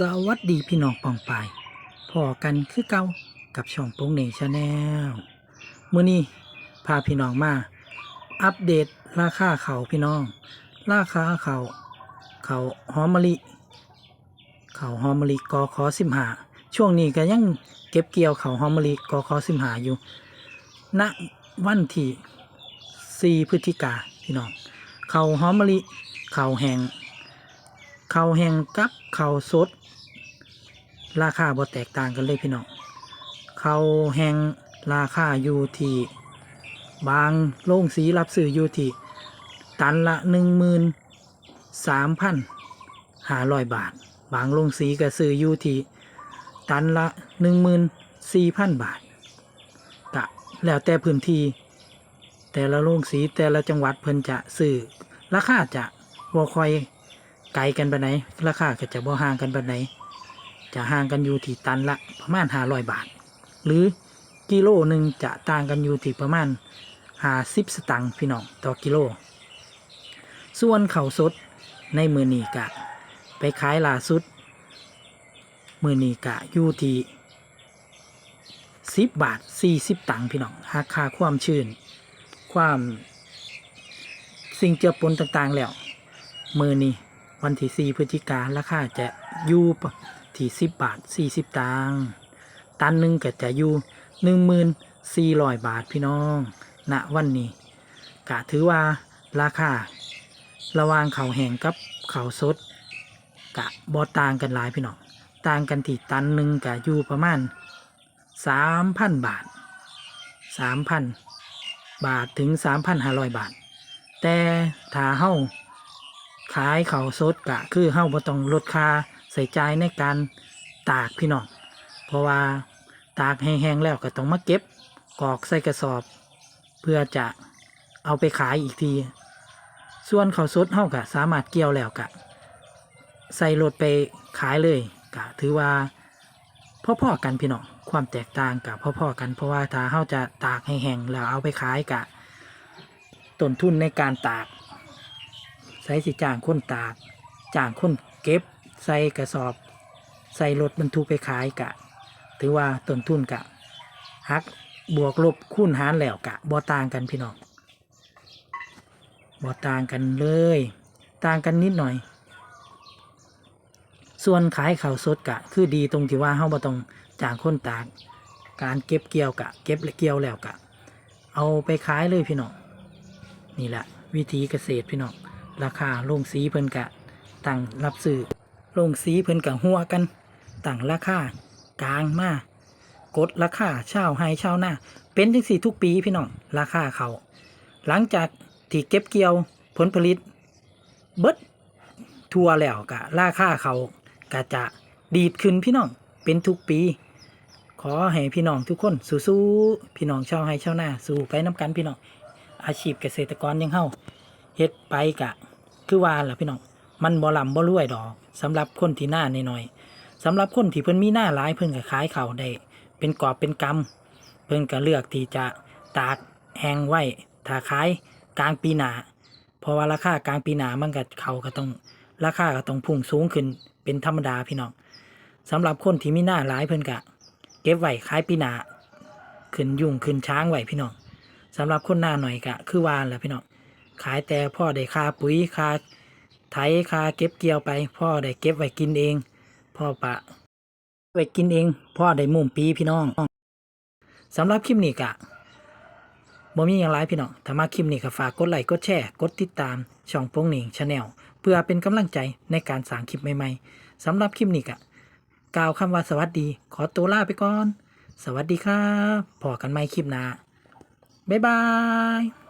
สวัสดีพี่น้องปองปายพอกันคือเก่ากับช่องโป้งเหน่งชาแนลมื้อนี้พาพี่น้องมา อัปเดตราคาเขาพี่น้อง ราคาเขาเขาหอมมะลิเขาหอมมะลิกอขอสิมหาช่วงนี้ก็ยังเก็บเกี่ยวเขาหอมมะลิกอขอสิมหาอยู่ ณวันที่4พฤศจิกาพี่น้องเขาหอมมะลิเขาแห้ง ข้าวแห้งกับข้าวสด ราคาบ่แตกต่างกันเลยพี่น้องข้าวแห้งราคาอยู่ที่บางโรงสีรับซื้ออยู่ที่ตันละหนึ่งมืนสามพันห้าร้อยบาท บางโรงสีก็ซื้ออยู่ที่ตันละหนึ่งมืนสี่พันบาทกะแล้วแต่พื้นที่แต่ละโรงสีแต่ละจังหวัดเพิ่นจะซื้อราคาจะบ่ค่อย ไกลกันไปไหนราคาก็จะบ่ห่างกันไปไหนจะห่างกันอยู่ที่ตันละประมาณห้าร้อยบาท หรือกิโลหนึ่งจะต่างกันอยู่ที่ประมาณห้าสิบสตังค์พี่น้องต่อกิโล ส่วนเขาสดในมือนีกะ ไปขายล่าสุด มือนีกะอยู่ที่สิบบาทสี่สิบตังค์พี่น้องราคาความชื้นความสิ่งเจือปนต่างๆแล้ว มือนี้ วันที่4พฤศจิการาคาจะอยู่ที่10 บาท 40ตังค์ตันหนึ่งก็จะอยู่1400 บาทพี่น้องณวันนี้กะถือว่าราคาระหว่างเขาแห้งกับเขาสดกะบอต่างกันหลายพี่น้องต่างกันที่ตันหนึ่งกะอยู่ประมาณ3,000บาท3,000บาทถึง3,500บาท แต่ถ้าเฮา ขายเขาสดกะ คือเฮาบ่ต้องลดค่าใส่ใจายในการตากพี่น้องเพราะว่าตากแห้งๆแล้วก็ต้องมาเก็บกรอกใส่กระสอบ เพื่อจะเอาไปขายอีกที ส่วนเขาสดเฮาก็สามารถเกี่ยวแล้วกะ ใส่รถไปขายเลยกะถือว่าพ่อๆกันพี่น้องความแตกต่างกับพ่อๆกัน เพราะว่าถ้าเฮาจะตากให้แห้งแล้วเอาไปขายกะต้นทุนในการตาก ใส่สิจ้างคนตากจ้างคนเก็บ ใส่กระสอบ ใส่รถบรรทุกไปขายกะ ถือว่าต้นทุนกะหักบวกลบคูณหารแล้วกะบ่ต่างกันพี่น้องบ่ต่างกันเลย ต่างกันนิดหน่อย ส่วนขายข้าวสดกะ คือดีตรงที่ว่าเฮาบ่ต้องจ้างคนตาก การเก็บเกี่ยวกะ เก็บและเกี่ยวแล้วกะ เอาไปขายเลยพี่น้องนี่แหละวิธีเกษตรพี่น้อง ราคาลงสีเพิ่นกะตั้งรับซื้อลงสีเพิ่นกะหัวกันตั้งราคากลางมากดราคาเช่าให้เช่าหน้า เป็นจังสี่ทุกปีพี่น้องราคาเขาหลังจากที่เก็บเกี่ยวผลผลิต เบิดทัวแล้วกะราคาเขากะจะดีดขึ้นพี่น้องเป็นทุกปี ขอให้พี่น้องทุกคนสู้ๆพี่น้องชาวให้ชาวนาสู้ไปน้ำกันพี่น้องอาชีพเกษตรกรยังเฮาเฮ็ดไปกะ คือว่าล่ะพี่น้องมันบ่ลำบ่รวยดอกสำหรับคนที่หน้าน้อยๆสำหรับคนที่เพิ่นมีหน้าหลายเพิ่นก็ขายเขาได้ เป็นกอบเป็นกำเพิ่นก็เลือกที่จะตากแห้งไว้ถ้าขายกลางปีหนาเพราะว่าราคากลางปีหนามันก็เขาก็ต้องราคาก็ต้องพุ่งสูงขึ้นเป็นธรรมดาพี่น้องสำหรับคนที่มีหน้าหลายเพิ่นก็เก็บไว้ขายปีหนาขึ้นยุ่งขึ้นช้างไว้พี่น้องสำหรับคนหน้าหน่อยก็คือว่าแหละพี่น้อง ขายแต่พ่อได้ค่าปุ๋ยค่าไถค่าเก็บเกี่ยวไป พ่อได้เก็บไว้กินเอง พ่อปะ ไว้กินเอง พ่อได้มุมปีพี่น้องสำหรับคลิปนี้กะบ่มีอย่างไรพี่น้องถ้ามาคลิปนี้ก็ฝากกดไลค์กดแชร์กดติดตาม ช่องโป้งเหน่งชาแนลเพื่อเป็นกำลังใจในการสร้างคลิปใหม่ๆสำหรับคลิปนี้กะกล่าวคำว่าสวัสดี ขอตัวลาไปก่อน สวัสดีครับพอกันใหม่คลิปหน้าบ๊ายบาย